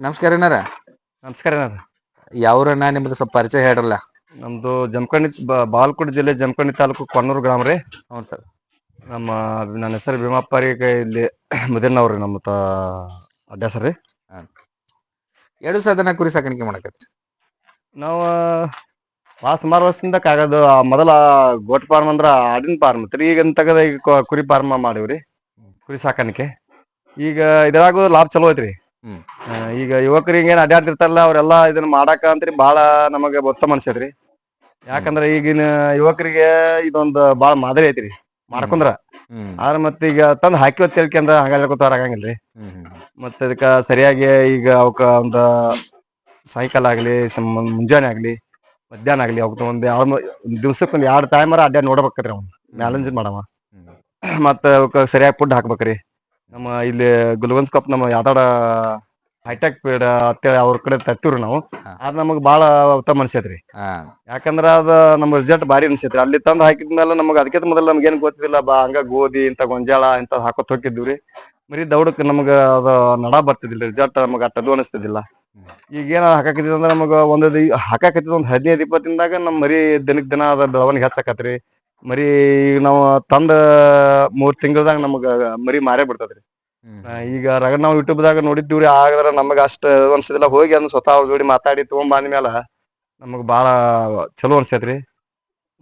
ನಮಸ್ಕಾರ ಏನಾರ ನಮಸ್ಕಾರ ಅಣ್ಣ ಯಾವ್ರನ್ನ ನಿಮ್ದು ಸ್ವಲ್ಪ ಪರಿಚಯ ಹೇಳ್ರಲ್ಲ. ನಮ್ದು ಜಮಖಂಡಿ ಬ- ಬಾಗಲಕೋಟೆ ಜಿಲ್ಲೆ ಜಮಖಂಡಿ ತಾಲೂಕು ಕೊನ್ನೂರು ಗ್ರಾಮ ರೀ. ಹ್ಞೂ ಸರ್. ನಮ್ಮ ನನ್ನ ಹೆಸರು ಭೀಮಪ್ಪ ಇಲ್ಲಿ ಮುದಿನವ್ರಿ ನಮ್ಮ ತ ಅಡ್ಡ ಹೆಸರು ರೀ ಎರಡು ಸಾಧನ ಕುರಿ ಸಾಕಾಣಿಕೆ ಮಾಡಕತ್ರಿ. ನಾವು ಭಾಳ ಸುಮಾರು ವರ್ಷದಿಂದ ಕಾಗದು ಮೊದಲ ಗೋಟ್ ಫಾರ್ಮ್ ಅಂದ್ರ ಆಡಿನ ಫಾರ್ಮ್ ಇತ್ತು ಈಗ ತೆಗದ ಈಗ ಕುರಿ ಫಾರ್ಮ್ ಮಾಡಿವ್ರಿ. ಕುರಿ ಸಾಕಾಣಿಕೆ. ಈಗ ಇದ್ರಾಗೂ ಲಾಭ ಚಲೋ ಐತ್ರಿ. ಈಗ ಯುವಕರಿಗೆ ಏನ್ ಅಡ್ಡಾಡ್ತಿರ್ತಾರಲ್ಲ ಅವರೆಲ್ಲ ಇದನ್ನ ಮಾಡಾಕ ಅಂತ್ರಿ ಬಾಳ ನಮಗೆ ಉತ್ತಮ ಅನ್ಸೈತ್ರಿ ಯಾಕಂದ್ರ ಈಗಿನ ಯುವಕರಿಗೆ ಇದೊಂದು ಬಾಳ ಮಾದರಿ ಐತ್ರಿ ಮಾಡ್ಕೊಂಡ್ರ. ಆದ್ರ ಮತ್ತ ಈಗ ತಂದ್ ಹಾಕಿ ತಿಳ್ಕೊಂಡ್ರ ಹಂಗ ಹೇಳ್ಕೊತಾರ ಆಗಂಗಿಲ್ರಿ. ಮತ್ತೆ ಅದಕ್ಕ ಸರಿಯಾಗಿ ಈಗ ಅವಕ್ಕ ಒಂದ ಸಾಯಂಕಾಲ ಆಗ್ಲಿ ಮುಂಜಾನೆ ಆಗ್ಲಿ ಮಧ್ಯಾಹ್ನ ಆಗ್ಲಿ ಅವಕ್ಕ ಒಂದ್ ದಿವ್ಸಕ್ಕೆ ಒಂದ್ ಎರಡ್ ಟೈಮರ ಅಡ್ಡ ನೋಡ್ಬೇಕ್ರಿ ಅವ್ನ. ಮ್ಯಾಲೆಂಜ್ ಮಾಡವ. ಮತ್ತ ಅವಕ್ಕ ಸರಿಯಾಗಿ ಫುಡ್ ಹಾಕ್ಬೇಕ್ರಿ. ನಮ್ಮ ಇಲ್ಲಿ ಗುಲ್ಗನ್ಸ್ ಕಪ್ ನಮ್ಮ ಯಾವ್ದಾಡ ಹೈಟೆಕ್ ಪೀಡ್ ಅಂತೇಳಿ ಅವ್ರ ಕಡೆ ತತ್ತಿವ್ರಿ ನಾವು. ಅದ್ ನಮಗ್ ಬಾಳ ಉತ್ತಮ ಅನ್ಸೈತ್ರಿ. ಯಾಕಂದ್ರ ಅದ ನಮ್ಮ ರಿಸಲ್ಟ್ ಬಾರಿ ಅನ್ಸೈತ್ರಿ. ಅಲ್ಲಿ ತಂದ್ ಹಾಕಿದ್ಮೇಲೆ ನಮಗ್ ಅದಕ್ಕಿಂತ ಮೊದಲು ನಮ್ಗೆ ಏನ್ ಗೊತ್ತಿಲ್ಲ ಬಾ ಹಂಗ ಗೋಧಿ ಇಂತ ಗೊಂಜಾಳ ಇಂತ ಹಾಕೋತ್ ಹೋಗಿದ್ವಿ ಮರಿ ದೌಡಕ್ ನಮಗ ಅದ ನಡ ಬರ್ತಿದಿಲ್ಲ ರಿಸಲ್ಟ್ ನಮಗ ಅಟ್ಟದು ಅನಿಸ್ತಿದಿಲ್ಲ. ಈಗ ಏನ ಹಾಕಾಕತ್ತಿದ್ ಅಂದ್ರ ನಮಗ ಒಂದ್ ಹಾಕಾಕತ್ತಿದ್ ಒಂದ್ ಹದಿನೈದು ಇಪ್ಪತ್ತಿನದಾಗ ನಮ್ ಮರಿ ದಿನಕ್ ದಿನ ಅದ ಬೆಳವಣಿಗೆ ಹೆಚ್ಚಾಕತ್ರಿ. ಮರಿ ಈಗ ನಾವು ತಂದ ಮೂರ್ ತಿಂಗಳದಾಗ ನಮಗ ಮರಿ ಮಾರೇ ಬಿಡ್ತದ್ರಿ. ಆ, ಈಗ ರಗ ನಾವು ಯೂಟ್ಯೂಬ್ದಾಗ ನೋಡಿದ್ದೀವ್ರಿ ಆಗದ್ರ ನಮಗ ಅಷ್ಟ ಅನ್ಸದಿಲ್ಲ ಹೋಗಿ ಅಂದ್ ಸ್ವತಃ ಅವ್ರ ಜೋಡಿ ಮಾತಾಡಿ ತಗೊಂಡ್ ಬಂದ್ಮೇಲ ನಮಗ್ ಬಾಳ ಚಲೋ ಅನ್ಸೈತ್ರಿ.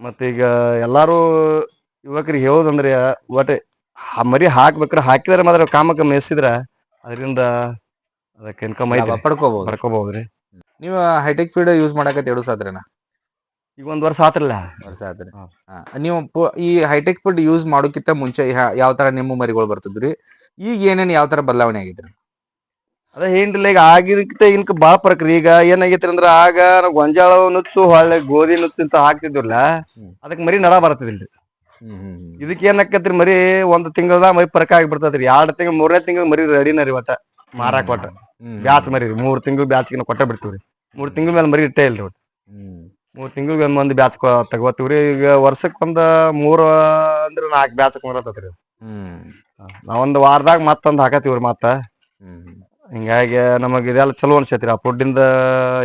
ಮತ್ತ ಈಗ ಎಲ್ಲಾರು ಯುವಕರಿಗೆ ಹೇಳೋದಂದ್ರೆ ಒಟ್ಟ ಹ- ಮರಿ ಹಾಕ್ಬೇಕ್ರ ಹಾಕಿದ್ರೆ ಮಾತ್ರ ಕಾಮಕ ಮೇಯಿಸಿದ್ರ ಅದರಿಂದ ಅದಕ್ಕೆ ಇನ್ಕಮ್ ಲಾಭ ಐತಿ ಪಡ್ಕೋಬಹುದು ಪಡ್ಕೋಬಹುದ್ರಿ ನೀವು ಹೈಟೆಕ್ ಫೀಡ್ ಯೂಸ್ ಮಾಡಕತ್ತಿ ಎರಡು ಸಾದ್ರನ ಈಗ ಒಂದ್ ವರ್ಷ ಆತ್ರಲ್ಲ. ವರ್ಷ ಆದ್ರಿ ಹಾ. ಹಾ. ನೀವು ಪು- ಈ ಹೈಟೆಕ್ ಫುಡ್ ಯೂಸ್ ಮಾಡೋಕ್ಕಿಂತ ಮುಂಚೆ ಯಾ- ಯಾವ ತರ ನಿಮ್ಮ ಮರಿಗಳು ಬರ್ತಿದ್ರಿ? ಈಗ ಏನೇನ್ ಯಾವ ತರ ಬದಲಾವಣೆ ಆಗಿದ್ರಿ ಅದ ಏನ್ರಿಲ್ಲ ಈಗ ಆಗಿದಕ್ಕಿಂತ ಇನ್ಕ ಬಾಳ ಪ್ರಕ್ರಿಯೆ ಈಗ ಏನಾಗೈತ್ರಿ ಅಂದ್ರ ಆಗ ನಾವು ಗೊಂಜಾಳ ನುಚ್ಚು ಹೊಳ್ಳೆ ಗೋಧಿ ನುಚ್ಚು ಅಂತ ಹಾಕ್ತಿದ್ವಲ್ಲ. ಅದಕ್ಕೆ ಅದಕ್ ಮರಿ ನಡ ಬರ್ತದಿಲ್ರಿ. ಇದಕ್ಕೆ ಏನ್ ಆಕತ್ರಿ ಮರಿ ಒಂದ್ ತಿಂಗಳದ ಮರಿ ಪರಕ ಆಗಿ ಬಿಡ್ತದ್ರಿ ಎರಡ್ ತಿಂಗಳ ಮೂರನೇ ತಿಂಗಳ ಮರಿ ರೆಡಿನ ರೀ ಒಟ್ಟ. ಮಾರಾಕ್ ಒಟ್ಟ. ಬ್ಯಾಚ್ ಮರಿ ರೀ. ಮೂರ್ ತಿಂಗಳು ಬ್ಯಾಚ್ಗಿನ ಕೊಟ್ಟ ಬಿಡ್ತೀವ್ರಿ. ಮೂರ್ ತಿಂಗಳ ಮೇಲೆ ಮರಿ ಇಟ್ಟೇ ಇಲ್ರಿ ಒಟ್ಟ. ಮೂರ್ ತಿಂಗಳಿಗೆ ಒಂದು ಮಂದಿ ಬ್ಯಾಚ್ ತಗೋತೀವ್ರಿ. ಈಗ ವರ್ಷಕ್ಕೆ ಒಂದ್ ಮೂರ್ ಅಂದ್ರ ನಾಲ್ಕು ಬ್ಯಾಚ್ ಬರತೈತ್ರಿ ನಾವೊಂದ್ ವಾರದಾಗ ಮತ್ತೊಂದ್ ಹಾಕತೀವ್ರಿ ಮತ್ತ. ಹಿಂಗಾಗಿ ನಮಗ್ ಇದೆಲ್ಲ ಚಲೋ ಅನ್ಸೈತ್ರಿ. ಆ ಫುಡ್ಡಿಂದ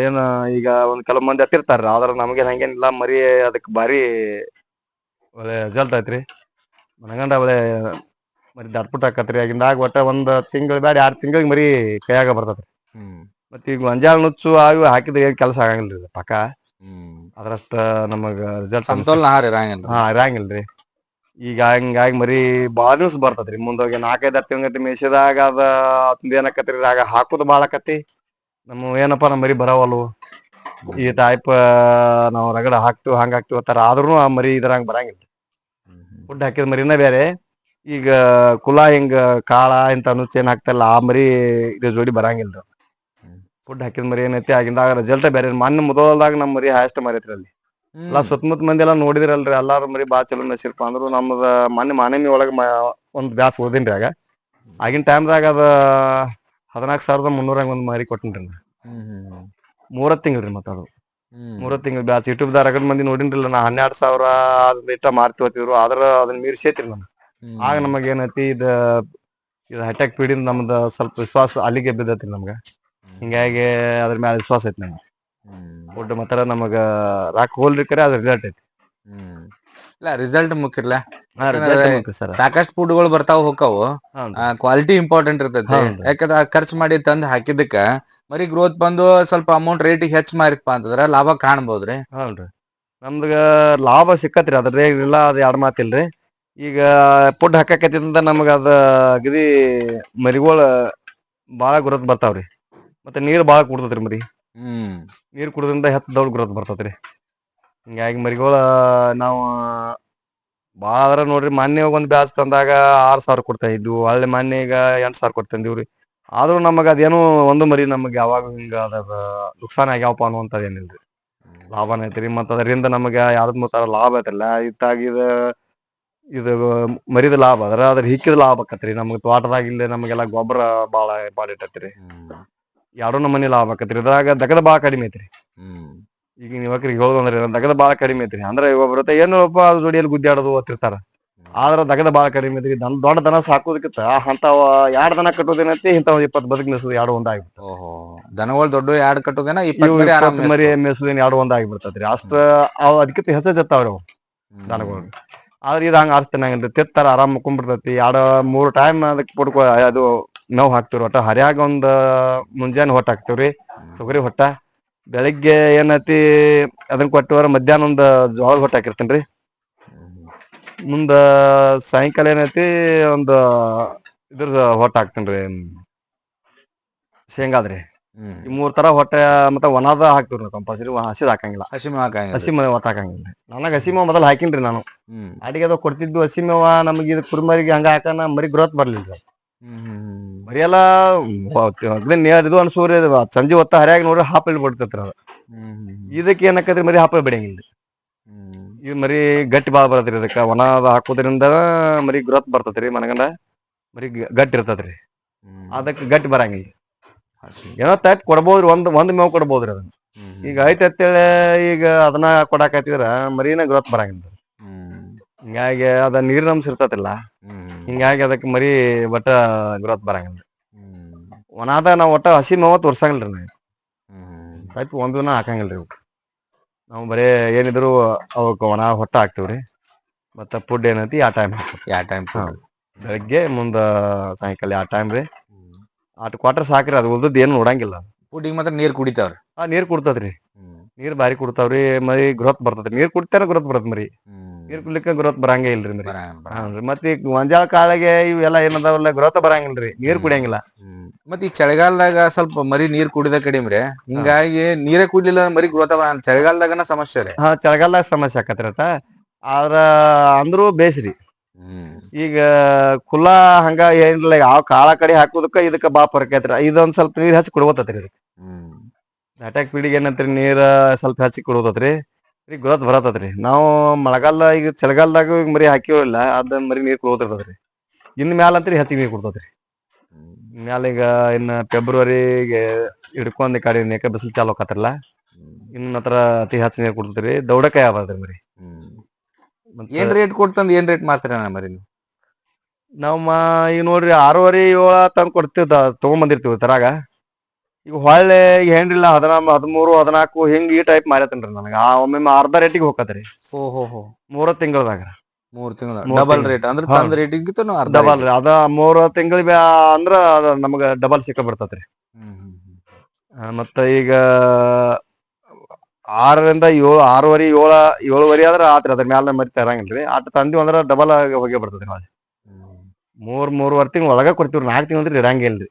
ಏನ ಈಗ ಒಂದ್ ಕೆಲವ್ ಮಂದಿ ಹತ್ತಿರ್ತಾರ ಆದ್ರ ನಮಗೇನ್ ಹಂಗೇನಿಲ್ಲ. ಮರಿ ಅದಕ್ ಬಾರಿ ಒಳ್ಳೆ ರಿಸಲ್ಟ್ ಐತ್ರಿ. ಮನಗಂಡ ಒಳ್ಳೆ ಮರಿ ದಟ್ಪುಟ್ ಆಕತ್ರಿ ಆಗಿಂದಾಗ ಒಟ್ಟ ಒಂದ್ ತಿಂಗಳ ಬ್ಯಾಡ ಎರಡ್ ತಿಂಗಳಿಗೆ ಮರಿ ಕೈಯಾಗ ಬರ್ತೈತ್ರಿ. ಮತ್ತೆ ಈಗ ಗೊಂಜಾಳ ನುಚ್ಚು ಅವು ಹಾಕಿದ್ರೆ ಏನ್ ಕೆಲಸ ಆಗಂಗಿಲ್ಲ ಇದು ಪಕ್ಕ ಅದ್ರಷ್ಟ ನಮಗ ರಿಸಲ್ಟ್ ಸಮತೋಲನ ಆಹಾರ ಇರಂಗಿಲ್ಲ ಹಾ ಇರಂಗಿಲ್ರಿ ಈಗ ಹಿಂಗಾಗಿ ಮರಿ ಬಾಳ ದಿವ್ಸ ಬರ್ತದ್ರಿ. ಮುಂದೋಗಿ ನಾಲ್ಕೈದು ಹತ್ತು ತಿಂಗಳ ಮೇಯ್ಸಿದಾಗ ಅದ ಅದ್ನ ಏನಕತ್ರಿ ಆಗ ಹಾಕುದು ಬಾಳ ಆಕತಿ ನಮ್ಮ ಏನಪ್ಪಾ ನಮ್ಮ ಮರಿ ಬರವಲ್ವು. ಈ ಟೈಪ್ ನಾವು ರಗಡ ಹಾಕ್ತಿವಿ ಹಂಗ ಹಾಕ್ತಿವ್ ಅಂತಾರ. ಆದ್ರೂ ಆ ಮರಿ ಇದ್ರಂಗ ಬರಂಗಿಲ್ಲ ಫುಡ್ ಹಾಕಿದ ಮರಿನ ಬೇರೆ. ಈಗ ಕುಲ ಹಿಂಗ ಕಾಳ ಇಂತ ನುಚ್ಚ ಏನ್ ಹಾಕ್ತಲ್ಲ ಆ ಮರಿ ಇದ್ರ ಜೋಡಿ ಬರಂಗಿಲ್ರಿ. ಫುಡ್ ಹಾಕಿದ ಮರಿ ಏನೈತಿ? ಆಗಿಂದಾಗ ರಿಸಲ್ಟ್ ಬೇರೆ ಮೊನ್ನೆ ಮೊದಲ್ದಾಗ ನಮ್ಮ ಮರಿ ಹ್ಯಾಸ್ಟ್ ಮರೈತ್ರಿ ಅಲ್ಲಿ. ಎಲ್ಲ ಸುತ್ತಮುತ್ತ ಮಂದಿ ಎಲ್ಲಾ ನೋಡಿದ್ರಲ್ರಿ. ಎಲ್ಲಾರು ಮರಿ ಬಾ ಚಲೋ ನಸಿರ್ಪ ಅಂದ್ರು ನಮ್ದ ಮೊನ್ನೆ ಮಾನಮಿ ಒಳಗ ಒಂದ್ ಬ್ಯಾಸ್ ಓದಿನ್ರಿ ಆಗ. ಆಗಿನ ಟೈಮ್ದಾಗ ಅದ ಹದಿನಾಲ್ಕು ಸಾವಿರದ ಮುನ್ನೂರಂಗ ಒಂದ್ ಮರಿ ಕೊಟ್ಟಿನ್ರಿ. ಮೂರ ತಿಂಗಳ್ರಿ ಮತ್ತ ಅದು. ಮೂರ ತಿಂಗಳ ಬ್ಯಾಸ್. ಯೂಟ್ಯೂಬ್ ದಾರ ಮಂದಿ ನೋಡಿನ್ರಿಲ್ಲ ನಾ. ಹನ್ನೆರಡ್ ಸಾವಿರ ಇಟ್ಟ ಮಾರ್ತಿವತ್ತಿದ್ರು ಆದ್ರ ಅದನ್ನ ಮೀರ್ಸೈತ್ರಿ ನಾನು. ಆಗ ನಮಗ ಏನೈತಿ ಇದ ಇದು ಹಟ್ಯಾಕ್ ಪೀಡಿನ ನಮ್ದ ಸ್ವಲ್ಪ ವಿಶ್ವಾಸ ಅಲ್ಲಿಗೆ ಬಿದ್ದೈತಿ ನಮ್ಗ. ಹಿಂಗಾಗಿ ಅದ್ರ ಮ್ಯಾಲ ವಿಶ್ವಾಸ ಐತಿ ನಮ್ಗೆ. ಫುಡ್ ಮಾತ್ರ ನಮಗ ರಾಕ್ ಹೋಲ್ರಿ ಕರೆ ಅದ್ರ ರಿಸಲ್ಟ್ ಐತಿ. ಇಲ್ಲ ರಿಸಲ್ಟ್ ಹಾ, ಯಾಕಂದ್ರೆ ಮುಖ್ಯ sir. ಸಾಕಷ್ಟು ಫುಡ್ಗಳು ಬರ್ತಾವ ಹೌನ್ರಿ. ಕ್ವಾಲಿಟಿ ಇಂಪಾರ್ಟೆಂಟ್ ಇರ್ತೈತಿ. ಯಾಕಂದ್ರೆ ಖರ್ಚು ಮಾಡಿ ತಂದ್ ಹಾಕಿದ್ದಕ್ಕ ಮರಿ ಗ್ರೋತ್ ಬಂದು ಸ್ವಲ್ಪ ಅಮೌಂಟ್ ರೇಟ್ ಹೆಚ್ಚ ಮಾರಿತ್ಪ ಅಂತಂದ್ರ ಲಾಭ ಕಾಣ್ಬೋದ್ರಿ. ಹೌನ್ರಿ ನಮ್ದಗ ಲಾಭ ಸಿಕ್ಕತ್ರಿ. ಅದ್ರದ್ದೇ ಇಲ್ಲ ಅದು ಎರಡು ಮಾತಿಲ್ರಿ ಈಗ ಫುಡ್ ಹಾಕಾಕತ್ತಿಂದ ನಮಗ ಅದ ಅಗದಿ ಮರಿಗೋಳ ಬಾಳ ಗ್ರೋತ್ ಬರ್ತಾವ್ರಿ. ಮತ್ತೆ ನೀರು ಬಾಳ ಕುಡ್ದ್ರಿ ಮರಿ. ಹ್ಮ್. ನೀರ್ ಕುಡಿದ್ರಿಂದ ಹೆಚ್ಚು ದೌಡ್ ಗ್ರೋತ್ ಬರ್ತತ್ರಿ ಹಿಂಗಾಗಿ ಮರಿಗೋಳ ನಾವು ಬಾಳ ಅದ್ರ ನೋಡ್ರಿ ಮೊನ್ನೆ ಒಂದ್ ಬ್ಯಾಸ್ ತಂದಾಗ ಆರ್ ಸಾವಿರ ಕೊಡ್ತಾ ಇದ್ವು. ಹೊಳ್ಳಿ ಮಾನ್ಯ ಈಗ ಎಂಟ್ ಸಾವಿರ ಕೊಡ್ತಂದಿವ್ರಿ ತಂದಿವ್ರಿ. ಆದ್ರೂ ನಮಗ ಅದೇನು ಒಂದು ಮರಿ ನಮ್ಗೆ ಯಾವಾಗ ಹಿಂಗ ಅದ ನುಕ್ಸಾನ್ ಆಗ್ಯಾವಪ್ಪ ಅನ್ನುವಂಥದ್ದು ಏನಿಲ್ರಿ. ಲಾಭನ ಐತ್ರಿ. ಮತ್ತ ಅದರಿಂದ ನಮಗೆ ಯಾವ್ದ್ ಮುತ್ತಾರ ಲಾಭ ಐತಲ್ಲ ಇತ್ತಾಗ ಇದು ಇದ ಮರಿದ ಲಾಭ. ಅದ್ರ ಅದ್ರ ಹಿಕ್ಕಿದ ಲಾಭ ಆಕತ್ರಿ. ನಮ್ಗೆ ತೋಟದಾಗ ಇಲ್ಲೇ ನಮಗೆಲ್ಲ ಗೊಬ್ಬರ ಬಾಳ ಬಾಳ ಇಟ್ಟತ್ರಿ ನಮ್ಮನೆ ಲಾಭ ಆಕತ್ರಿ. ಇದ್ರಾಗ ದಗದ ಬಾಳ ಕಡಿಮೆ ಐತ್ರಿ. ಈಗ ಯುವಕರಿಗೆ ಹೇಳೋದಂದ್ರೆ ದಗದ ಬಾಳ ಕಡಿಮೆ ಐತ್ರಿ. ಅಂದ್ರೆ ಇವಾಗ ಏನಪ್ಪ ಅದ್ರ ಜೋಡಿಯಲ್ಲಿ ಗುದ್ದಾಡೋದು ಓದ್ತಿರ್ತಾರ ಆದ್ರ ದಗದ ಬಾಳ ಕಡಿಮೆ ಐತ್ರಿ. ದನ ದೊಡ್ಡ ದನ ಸಾಕೋದಕ್ಕಿಂತ ಅಂತಾವ ಎರಡ್ ದನ ಕಟ್ಟೋದೇನೈತಿ ಇಂತಾವ್ ಇಪ್ಪತ್ ಬದುಕು ಮೇಸುದು ಎರಡು ಒಂದ್ ಆಗ್ಬಿಡ್ತಾವ ಓಹೋ ದನಗಳು ದೊಡ್ಡ ಎರಡು ಕಟ್ಟೋದೇನ ಇಪ್ಪತ್ತು ಮರಿ ಮೇಸುದೇನ್ ಎರಡು ಒಂದ್ ಅಷ್ಟ ಅವ್ ಅದಕ್ಕಿಂತ ಹೆಸರು ಅವು ದನಗಳು. ಆದ್ರೆ ಇದು ಹಂಗ ಆರಿಸ್ತಾನಂಗಿಲ್ರಿ ತಿತ್ತಾರ ಆರಾಮ್ ಮುಕ್ಕೊಂಡ್ಬಿಡ್ತೈತಿ ಎರಡು ಮೂರ್ ಟೈಮ್ ಅದಕ್ಕೆ ಪುಡ್ಕೊ ಅದು ಮೇವ್ ಹಾಕ್ತಿವ್ರಿ ಒಟ್ಟ. ಹರ್ಯಾಗ ಒಂದ ಮುಂಜಾನೆ ಹೊಟ್ಟ ಹಾಕ್ತಿವ್ರಿ. ತೊಗರಿ ಹೊಟ್ಟ. ಬೆಳಿಗ್ಗೆ ಏನೈತಿ ಅದನ್ನ ಕೊಟ್ಟವರ ಮಧ್ಯಾಹ್ನ ಒಂದ ಜೋಳದ ಹೊಟ್ಟ ಹಾಕಿರ್ತೇನ್ರಿ. ಮುಂದ ಸಾಯಂಕಾಲ ಏನೈತಿ ಒಂದ ಇದ್ರ ಹೊಟ್ಟ ಹಾಕ್ತೇನ್ರಿ. ಶೇಂಗಾದ್ರಿ. ಈ ಮೂರ್ ತರ ಹೊಟ್ಟೆ ಮತ್ತ ಒಣದ ಹಾಕ್ತಿವ್ರಿ ಕಂಪಲ್ಸರಿ ಹಸಿದ ಹಾಕಂಗಿಲ್ಲ. ಹಸಿ ಮೇವ್ ಹಾಕಂಗಿಲ್ಲ. ಹಸಿ ಒಟ್ಟ ಹಾಕಂಗಿಲ್ಲ. ನನಗ ಹಸಿ ಮೇವ್ ಮೊದಲ್ ಹಾಕಿನ್ರಿ ನಾನು. ಹ್ಮ್. ಅಡಿಗೆ ಅದು ಕೊಡ್ತಿದ್ದು ಹಸಿ ಮೇವ ನಮಗೆ ಇದು ಕುರಿಮರಿಗೆ ಹಂಗ ಹಾಕನ ಮರಿ ಗ್ರೋತ್ ಬರ್ಲಿಲ್ಲ. ಸರ್ ಮರಿ ಎಲ್ಲ ಇದು ಅನ್ಸೂರಿ ಸಂಜೆ ಹೊತ್ತ ಹರಿಯಾಗಿ ನೋಡ್ರಿ ಹಾಪ್ ಇಲ್ಲಿ ಅದ. ಇದಕ್ಕೆ ಏನಕ್ಕತ್ರಿ ಮರಿ ಹಾಪ ಬಿಡಂಗಿಲ್ಲ ಇದು ಮರಿ ಗಟ್ಟಿ ಬಾಳ ಬರತ್ರಿ ಇದಕ್ಕ. ಒಣದ ಹಾಕೋದ್ರಿಂದ ಮರಿ ಗ್ರೋತ್ ಬರ್ತೈತ್ರಿ ಮನಗಂಡ. ಮರಿ ಗಟ್ಟಿ ಇರ್ತೈತ್ರಿ. ಹ್ಮ್. ಅದಕ್ಕೆ ಗಟ್ಟಿ ಬರಂಗಿಲ್ಲ. ಏನೋ ತಟ್ ಕೊಡ್ಬೋದ್ರಿ ಒಂದ್ ಒಂದ್ ಮೇವ್ ಕೊಡ್ಬೋದ್ರಿ ಅದನ್ನ. ಈಗ ಐತೆ ಅಂತೇಳಿ ಈಗ ಅದನ್ನ ಕೊಡಾಕತ್ತಿದ್ರ ಮರಿನ ಗ್ರೋತ್ ಬರಂಗಿಲ್ಲ ಹಿಂಗಾಗಿ ಅದ ನೀರಿನ ಅಂಶ ಇರ್ತತಿಲ್ಲ. ಹಿಂಗಾಗಿ ಅದಕ್ಕೆ ಮರಿ ಒಟ್ಟ ಗ್ರೋತ್ ಬರಂಗಿಲ್ಲ. ಒಣಾದ ನಾವ್ ಒಟ್ಟ ಹಸಿ ಮೇವ ತೋರ್ಸಂಗಿಲ್ರಿ ನಾವು. ಹ್ಮ್. ಟೈಪ್ ಒಂದೂನ ಹಾಕಂಗಿಲ್ರಿ ಇವ್ಕ್ ನಾವು ಬರೇ ಏನಿದ್ರು ಅವಕ್ಕೆ ಒಣ ಹೊಟ್ಟ ಹಾಕ್ತೇವ್ರಿ ಮತ್ತ ಫುಡ್ ಏನೈತಿ ಆ ಟೈಮ್ ಯಾ ಟೈಮ್. ಬೆಳಗ್ಗೆ ಮುಂದ ಸಾಯಂಕಾಲ ಆ ಟೈಮ್ ರೀ ಆಟ ಕ್ವಾರ್ಟರ್ ಸಾಕ್ರಿ ಅದು ಉಳ್ದದ್ದು ಏನು ನೋಡಂಗಿಲ್ಲ. ಫುಡ್ಡಿಗೆ ಮಾತ್ರ ನೀರು ಕುಡಿತಾವ್ರಿ. ಆ ನೀರು ಕುಡ್ತದ್ರಿ ನೀರು ಬಾರಿ ಕುಡ್ತಾವ್ರಿ ಮರಿ ಗ್ರೋತ್ ಬರ್ತದ್ರಿ ನೀರು ಕುಡಿತಾರ ಗ್ರೋತ್ ಬರ್ತದೆ ಮರಿ. ಹ್ಮ್ ನೀರ್ ಕುಡ್ಲಿಕ್ಕ ಗ್ರೋತ್ ಬರಂಗೇ ಇಲ್ರಿ ಬರ- ಬರ- ಹಾನ್ರಿ ಮತ್ತೆ ಈಗ ಗೊಂಜಾಳ ಕಾಳಿಗೆ ಇವೆಲ್ಲ ಏನದಾವಲ್ಲ ಗ್ರೋತ್ ಬರಂಗಿಲ್ರಿ ನೀರ್ ಕುಡಿಯಂಗಿಲ್ಲ. ಮತ್ ಮತ್ತ್ ಈ ಚಳಿಗಾಲದಾಗ ಸ್ವಲ್ಪ ಮರಿ ನೀರ್ ಕುಡಿದ ಕಡಿಮ್ರೆ ಹಿಂಗಾಗಿ ನೀರೇ ಕುಡ್ಲಿಲ್ಲ ಅಂದ್ರೆ ಮರಿ ಗ್ರೋತ್ ಚಳಿಗಾಲದಾಗನ ಸಮಸ್ಯೆ ರೀ. ಹಾ ಚಳಿಗಾಲದಾಗ ಸಮಸ್ಯೆ ಆಕತ್ರಿ ಅಟ ಆದ್ರ ಅಂದ್ರೂ ಬೇಸ್ರಿ. ಈಗ ಕುಲ್ಲಾ ಹಂಗ ಏನಿಲ್ಲ ಯಾವ ಕಾಳ ಕಡೆ ಹಾಕೋದಕ್ಕ ಇದಕ್ಕ ಬಾ ಐತ್ರಿ. ಇದೊಂದ್ ಸ್ವಲ್ಪ ನೀರ್ ಹಚ್ಚಿ ಕೊಡ್ಬೋತತ್ರಿ ಅಟ್ಯಾಕ್ ಪೀಡಿಗೆ ಏನಂತ್ರಿ ನೀರ್ ಸ್ವಲ್ಪ ಹಚ್ಚಿ ಕೊಡೋದತ್ರಿ ಈಗ ಗ್ರೋತ್ ರೀ ನಾವು ಮಳೆಗಾಲ ಈಗ ಚಳಿಗಾಲದಾಗ ಈಗ ಮರಿ ಹಾಕಿವಿಲ್ಲ ಅದ ಮರಿ ನೀರ್ ರೀ ಇನ್ನು ಮ್ಯಾಲ ಅಂತ್ರಿ ಹೆಚ್ಚಿಗೆ ನೀರು ಕೊಡ್ತದ ರೀ ಮ್ಯಾಲ ಈಗ ಇನ್ನು ಫೆಬ್ರವರಿಗೆ ಹಿಡ್ಕೊಂಡ್ ಕಾಡಿ ನೆಕ ಬಿಸಿಲು ಚಾಲು ಆಕತ್ರಲ್ಲ. ಇನ್ನು ಹತ್ರ ಅತಿ ಹೆಚ್ಚು ನೀರು ಕೊಡ್ತದ್ರಿ. ದೌಡಕಾಯಿ ಆವದ್ರಿ ಮರಿ. ಏನ್ ರೇಟ್ ಕೊಡ್ತಂದ್ ಏನ್ ರೇಟ್ ಮಾರ್ತೀರ ಮರಿ ನೀವು? ನಾವ್ ಈಗ ನೋಡ್ರಿ ಆರೂವರೆ ಏಳ ತಂದು ಕೊಡ್ತೀವಿ ತಗೊಂಡ್ ಬಂದಿರ್ತೀವಿ ತರಾಗ. ಈಗ ಹೊಳ್ಳೆ ಈಗ ಏನ್ರಿಲ್ಲ ಹದಿನಾ ಹದಿಮೂರು ಹದಿನಾಲ್ಕು ಹಿಂಗ್ ಈ ಟೈಪ್ ಮಾರತನ್ರಿ ನನಗ. ಆ ಒಮ್ಮೊಮ್ಮೆ ಅರ್ಧ ರೇಟಿಗೆ ಹೋಗತ್ರಿ ಓ ಹೋ ಹೋ ಮೂರ ತಿಂಗಳದಾಗ. ಮೂರ್ ತಿಂಗಳ ಮೂರ್ ಡಬಲ್ ರೇಟ್ ಅಂದ್ರೆ ಹಾ. ತಂದ್ ರೇಟಿಗಿಂತ ಅರ್ಧ ಡಬಲ್. ರೀ ಅದ ಮೂರ್ ತಿಂಗಳ ಅಂದ್ರ ಅದ ನಮಗ ಡಬಲ್ ಸಿಕ್ಕ ಬಿಡ್ತತ್ರಿ. ಆ, ಮತ್ತ ಈಗ ಆರರಿಂದ ಏಳು ಆರೂವರೆ ಏಳ ಏಳುವರೆ ಆದ್ರ ಆತ್ರಿ. ಅದ್ರ ಮ್ಯಾಲ ಮರಿ ತರಂಗಿಲ್ರಿ. ಆಟ ತಂದಿವ್ ಅಂದ್ರ ಡಬಲ್ ಆಗಿ ಹೋಗಿ ಬರ್ತದ್ರಿ ಹ್ಮ್. ಮೂರ್ ಮೂರುವರೆ ತಿಂಗಳ ಒಳಗ ಕೊಡ್ತೀವ್ರಿ. ನಾಲ್ಕು ತಿಂಗಳ ಇರಂಗಿಲ್ರಿ.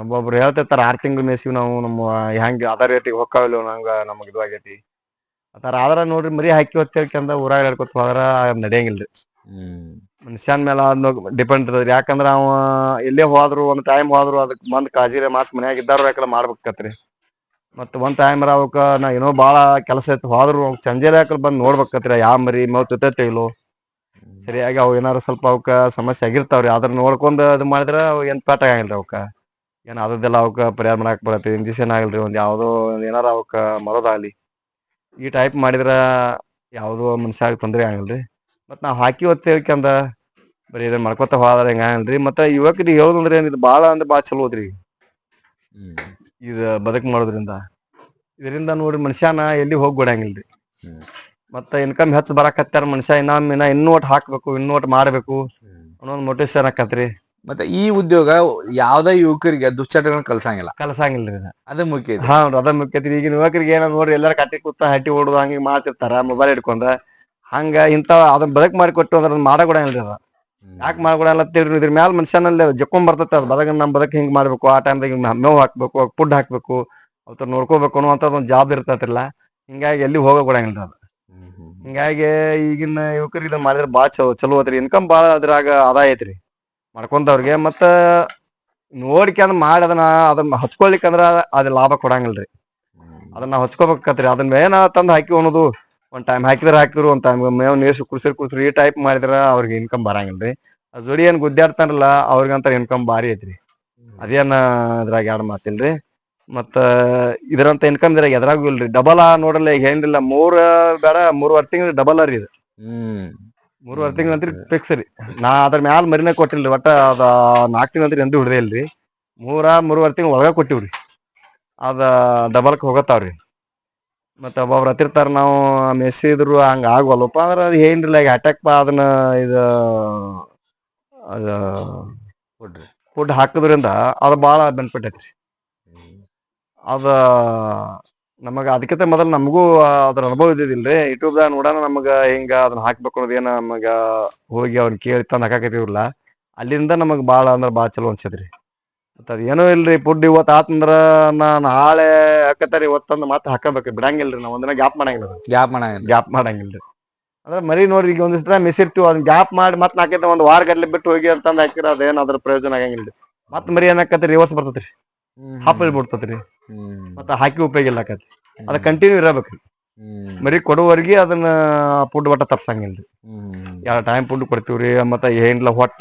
ಒಬ್ಬೊಬ್ರು ಹೇಳ್ತಿರ್ತಾರ ಆರ್ ತಿಂಗಳು ಮೇಸಿವಿ ನಾವು ನಮ್ಮ ಹೆಂಗ್ ಅದ ರೇಟಿಗೆ ಹೊಕ್ಕಾವಿಲ್ಲ ನಂಗ ನಮಗ್ ಇದು ಆಗೈತಿ ಆತರ ಆದ್ರ ನೋಡ್ರಿ ಮರಿ ಹಾಕಿ ಹೊತ್ತೇಳ್ಕಂದ ಊರಾಗ ಹೇಳ್ಕೊತ ಹೋದ್ರ ನಡೆಯಂಗಿಲ್ರಿ. ಹ್ಮ್. ಮ್ಯಾಲ ಮೇಲೆ ಡಿಪೆಂಡ್ ಇರ್ತದ್ರಿ ಯಾಕಂದ್ರ ಅವ ಎಲ್ಲೇ ಹೋದ್ರು ಒಂದ್ ಟೈಮ್ ಹೋದ್ರು ಅದಕ್ಕೆ ಬಂದ್ ಕಾಜಿರ ಮಾತ್ ಮನ್ಯಾಗ ಇದ್ದಾರ ಯಾಕಲ್ಲ ಮಾಡ್ಬೇಕತ್ರಿ. ಮತ್ತ ಒಂದ್ ಟೈಮ್ ಅವಕ್ಕ ನಾ ಏನೋ ಬಾಳ ಕೆಲಸ ಐತಿ ಹೋದ್ರು ಸಂಜೆಲೆ ಯಾಕಲ್ ಬಂದ್ ನೋಡ್ಬೇಕತ್ರಿ ಯಾವ ಮರಿ ಮತ್ತ ಇರ್ತೈತೆ ಇಲ್ಲೋ ಸರಿಯಾಗಿ ಅವು ಏನಾರ ಸ್ವಲ್ಪ ಅವಕ್ಕ ಸಮಸ್ಯೆ ಆಗಿರ್ತಾವ್ರಿ ಅದ್ರ ನೋಡ್ಕೊಂಡ್ ಇದು ಮಾಡಿದ್ರ ಅವ್ ಏನ್ ಪಾಠ ಆಗಂಗಿಲ್ರಿ ಅವಕ್ಕ ಏನ್ ಅದದ್ದೆಲ್ಲ ಅವಕ್ಕೆ ಪರಿಹಾರ ಮಾಡಕ್ಕೆ ಬರತ್ತೆ. ಇಂಜೆಕ್ಷನ್ ಆಗಲ್ರಿ ಒಂದು ಯಾವುದೋ ಒಂದ್ ಏನಾರ ಅವಕ್ಕೆ ಮರೋದಾಗಲಿ. ಈ ಟೈಪ್ ಮಾಡಿದ್ರ ಯಾವ್ದೋ ಮನುಷ್ಯಾಗ ತೊಂದರೆ ಆಗಲ್ರಿ. ಮತ್ತು ನಾವು ಹಾಕಿ ಹೊತ್ತ ಹೇಳ್ಕಂದ ಬರೀ ಇದನ್ನ ಮಾಡ್ಕೊತ ಹೋದ್ರ ಹಿಂಗ ಆಗಲ್ರಿ. ಮತ್ತ ಯುವಕರಿಗೆ ಹೇಳೋದಂದ್ರೆ ಏನ್ ಇದು ಬಾಳ ಅಂದ್ರೆ ಬಾಳ ಚಲೋ ಐತ್ರಿ ಇದು ಬದುಕು ಮಾಡೋದ್ರಿಂದ. ಇದರಿಂದ ನೋಡಿ ಮನುಷ್ಯನ ಎಲ್ಲಿ ಹೋಗಿ ಬಿಡಂಗಿಲ್ರಿ ಹ್ಮ್. ಮತ್ತ ಇನ್ಕಮ್ ಹೆಚ್ಚು ಬರಕತ್ತಾರ ಮನುಷ್ಯ. ಇನ್ನ ಒಟ್ಟು ಇನ್ನೋಟ್ ಹಾಕ್ಬೇಕು ಇನ್ನೋಟ್ ಮಾಡಬೇಕು. ಅನ್ನೋ ಅನ್ನೋದ್ ಮೋಟಿವೇಶನ್ ಆಕತ್ರಿ. ಮತ್ತೆ ಈ ಉದ್ಯೋಗ ಯಾವ್ದೇ ಯುವಕರಿಗೆ ದುಶ್ಚಟಗಳನ್ನ ಕಲ್ಸಂಗಿಲ್ಲ. ಕಲಸಂಗಿಲ್ಲ ಅದ ಅದು ಮುಖ್ಯ ಇದೆ. ಹಾ ಅದ ಮುಖ್ಯತ್ರಿ ಈಗಿನ ಯುವಕರಿಗೆ ಏನೋ ನೋಡ್ರಿ ಎಲ್ಲಾರ ಕಟ್ಟಿ ಕೂತ ಹಟ್ಟಿ ಓಡುದು ಹಂಗ ಮಾಡ್ತಿರ್ತಾರ ಮೊಬೈಲ್ ಹಿಡ್ಕೊಂಡ. ಹಂಗ ಇಂತ ಅದನ್ನ ಬದಕ್ ಮಾಡಿ ಕೊಟ್ಟು ಅಂದ್ರ ಅದನ್ನ ಮಾಡಕೊಡಂಗಿಲ್ರಿ ಅದ. ಯಾಕೆ ಮಾಡ್ಕೊಡಲ್ಲ ಅಂತೇಳಿ ಇದ್ರ ಮ್ಯಾಲ ಮನುಷ್ಯನಲ್ಲಿ ಜಕ್ಕೊಂಡ್ ಬರ್ತೈತೆ ಅದ್. ಬದಕ ನಮ್ ಬದಕ್ ಹಿಂಗ್ ಮಾಡ್ಬೇಕು ಆ ಟೈಮ್ದಾಗ ಮೇವು ಹಾಕ್ಬೇಕು ಫುಡ್ ಹಾಕ್ಬೇಕು ಅವತ್ತ ನೋಡ್ಕೋಬೇಕು ಅನ್ನುವಂಥದ್ದು ಒಂದು ಜಾಬ್ ಇರ್ತೈತಿಲ್ಲ ಹಿಂಗಾಗಿ ಎಲ್ಲಿ ಹೋಗಕ್ ಬಿಡಂಗಿಲ್ರಿ ಅದು. ಹ್ಮ್ ಹ್ಮ್ ಹ್ಮ್. ಹಿಂಗಾಗಿ ಈಗಿನ ಯುವಕರಿಗೆ ಇದನ್ನ ಮಾಡಿದ್ರ ಬಾಳ ಚಲೋ ಚಲೋ ಐತ್ರಿ. ಇನ್ಕಮ್ ಬಾಳ ಅದ್ರಾಗ ಆದಾಯ ಐತ್ರಿ. ಮಾಡ್ಕೊಂತವ್ರಿಗೆ ಮತ್ತ ನೋಡ್ಕೊಂಡ್ ಮಾಡಿ ಅದನ್ನ ಅದನ್ನ ಹಚ್ಕೊಳ್ಲಿಕ್ಕಂದ್ರ ಅದ ಲಾಭ ಕೊಡಂಗಿಲ್ರಿ. ಅದನ್ನ ನಾವು ಅದನ್ನ ಏನ ತಂದ್ ಹಾಕಿ ಅನ್ನೋದು ಒಂದ್ ಟೈಮ್ ಹಾಕಿದ್ರ ಹಾಕಿದ್ರು, ಒಂದ್ ಟೈಮ್ ಮೇವ್ ನೀರ್ ಕುಡ್ಸಿರ್ ಕುಡ್ಸಿರ್ ಈ ಟೈಪ್ ಮಾಡಿದ್ರ ಅವ್ರಿಗೆ ಇನ್ಕಮ್ ಬರಂಗಿಲ್ರಿ. ಅದ್ ಜೋಡಿ ಏನ್ ಗುದ್ದಾಡ್ತಾರಲ್ಲ ಅವ್ರಿಗಂತ ಇನ್ಕಮ್ ಬಾರಿ ಐತ್ರಿ. ಅದೇನ ಅದ್ರಾಗ ಎರಡ್ ಮಾತಿಲ್ರಿ. ಮತ್ತ ಇದರಂತ ಇನ್ಕಮ್ ಇದ್ರಾಗ ಎದ್ರಾಗು ಇಲ್ರಿ. ಡಬಲ್ ನೋಡಲ್ಲ ಈಗ ಏನಿಲ್ಲ ಮೂರ್ ಬೇಡ, ಮೂರುವರೆ ತಿಂಗಳು ಡಬಲ್ ಅರಿ ಇದು. ಹ್ಮ್. ಮೂರುವರೆ ತಿಂಗಳ ನಂತರ ಫಿಕ್ಸ್ ರೀ. ನಾ ಅದ್ರ ಮ್ಯಾಲ ಮರಿನ ಕೊಟ್ಟಿಲ್ರಿ ಒಟ್ಟ ಅದ ನಾಲ್ಕು ತಿಂಗಳ ನಂತರ ಎಂದು ಹಿಡ್ದೇ ಇಲ್ರಿ. ಮೂರ ಮೂರುವರೆ ತಿಂಗಳ ಒಳಗ ಕೊಟ್ಟಿವ್ರಿ. ಅದ ಡಬಲ್ಕ್ ಹೋಗತ್ತಾವ್ರಿ. ಮತ್ತೆ ಒಬ್ಬೊಬ್ರು ಹತ್ತಿರ್ತಾರ ನಾವು ಮೆಸ್ಸಿದ್ರು ಹಂಗ ಆಗವಲ್ಲಪ್ಪ ಅಂದ್ರೆ ಅದು ಏನ್ರಿಲ್ಲ ಈಗ ಅಟ್ಯಾಕ್ ಪಾ ಅದನ್ನ ಇದು ಅದ ಫುಡ್ ಫುಡ್ ಹಾಕಿದ್ರಿಂದ ಅದು ಭಾಳ ಬೆನಿಫಿಟ್ ಐತ್ರಿ ಅದ ನಮಗ ಅದಕ್ಕಿಂತ ಮೊದಲು ನಮಗೂ ಅದ್ರ ಅನುಭವ ಇದ್ದಿದ್ದಿಲ್ರಿ ಯೂಟ್ಯೂಬ್ದಾಗ ನೋಡೋಣ ನಮಗ ಹಿಂಗ ಅದನ್ನ ಹಾಕ್ಬೇಕು ಅನ್ನೋದು ಏನ ನಮಗ ಹೋಗಿ ಅವ್ನ ಕೇಳಿ ತಂದು ಹಾಕಾಕತ್ತೀವ್ರಲ್ಲ ಅಲ್ಲಿಂದ ನಮಗ್ ಬಾಳ ಅಂದ್ರ ಬಾಳ ಚಲೋ ಅನ್ಸತ್ರಿ. ಮತ್ತ ಅದ ಏನೋ ಇಲ್ರಿ ಪುಡ್ ಇವತ್ತು ಆತಂದ್ರ ನಾ ಹಾಳೆ ಹಾಕತ್ತಾರ ತಂದು ಮತ್ತೆ ಹಾಕಬೇಕ್ರಿ ಬಿಡಂಗಿಲ್ರಿ ನಾವ್ ಒಂದಿನ ಗ್ಯಾಪ್ ಮಾಡಂಗಿಲ್ಲ ಗ್ಯಾಪ್ ಮಾಡ ಗ್ಯಾಪ್ ಮಾಡಂಗಿಲ್ರಿ. ಅಂದ್ರೆ ಮರಿ ನೋಡ್ರಿ ಈಗ ಒಂದಿವ್ಸ ಮಿಸ್ ಇರ್ತೀವಿ ಅದನ್ನ ಗ್ಯಾಪ್ ಮಾಡಿ ಮತ್ತೆ ನಾಕೈತೆ ಒಂದು ವಾರ ಗಟ್ಲೆ ಬಿಟ್ಟು ಹೋಗಿ ಅಂತಂದು ಹಾಕಿರ ಅದೇನಾದ್ರ ಅದ್ರ ಪ್ರಯೋಜನ ಆಗಂಗಿಲ್ರಿ. ಮತ್ತೆ ಮರಿ ಏನಾಕತ್ರಿ ರಿವರ್ಸ್ ಬರ್ತೈತ್ರಿ. ಹಾಪಲ್ ಬಿಡ್ತದ್ರಿ ಮತ್ತ ಹಾಕಿ ಉಪಯೋಗ ಇಲ್ಲ ಆಕತಿ ಅದ ಕಂಟಿನ್ಯೂ ಇರಬೇಕ್ರಿ ಮರಿ ಕೊಡುವವರೆಗೆ ಅದನ್ನ ಫುಡ್ ಬಟ್ಟ ತಪ್ಸಂಗಿಲ್ರಿ. ಯಾವ ಟೈಮ್ ಫುಡ್ ಕೊಡ್ತೀವ್ರಿ ಮತ್ತ ಏನಿಲ್ಲ ಹೊಟ್ಟ